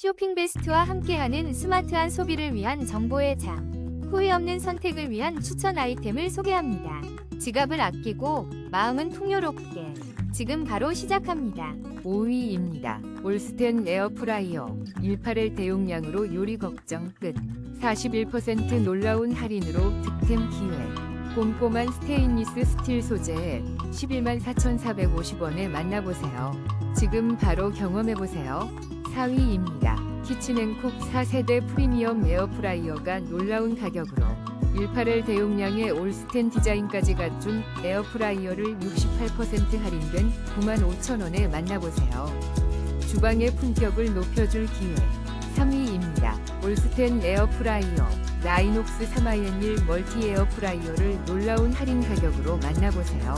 쇼핑 베스트와 함께하는 스마트한 소비를 위한 정보의 장. 후회 없는 선택을 위한 추천 아이템을 소개합니다. 지갑을 아끼고 마음은 풍요롭게. 지금 바로 시작합니다. 5위입니다. 올스텐 에어프라이어 18L 대용량으로 요리 걱정 끝. 41% 놀라운 할인으로 득템 기회. 꼼꼼한 스테인리스 스틸 소재에 11만 4,450원에 만나보세요. 지금 바로 경험해보세요. 4위입니다. 키친앤쿡 4세대 프리미엄 에어프라이어가 놀라운 가격으로 18L 대용량의 올스텐 디자인까지 갖춘 에어프라이어를 68% 할인된 95,000원에 만나보세요. 주방의 품격을 높여줄 기회 3위입니다. 올스텐 에어프라이어 라이녹스 3IN1 멀티 에어프라이어를 놀라운 할인 가격으로 만나보세요.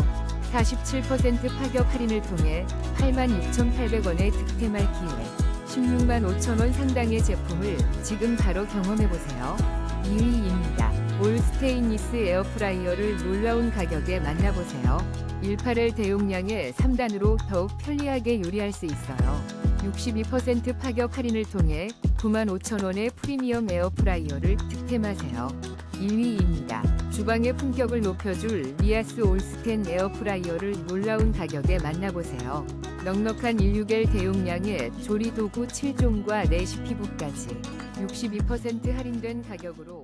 47% 파격 할인을 통해 86,800원에 득템할 기회 16만 5천원 상당의 제품을 지금 바로 경험해보세요. 2위입니다. 올 스테인리스 에어프라이어를 놀라운 가격에 만나보세요. 18L 대용량의 3단으로 더욱 편리하게 요리할 수 있어요. 62% 파격 할인을 통해 95,000원의 프리미엄 에어프라이어를 득템하세요. 1위입니다. 주방의 품격을 높여줄 리아스 올스텐 에어프라이어를 놀라운 가격에 만나보세요. 넉넉한 16L 대용량의 조리도구 7종과 레시피북까지 62% 할인된 가격으로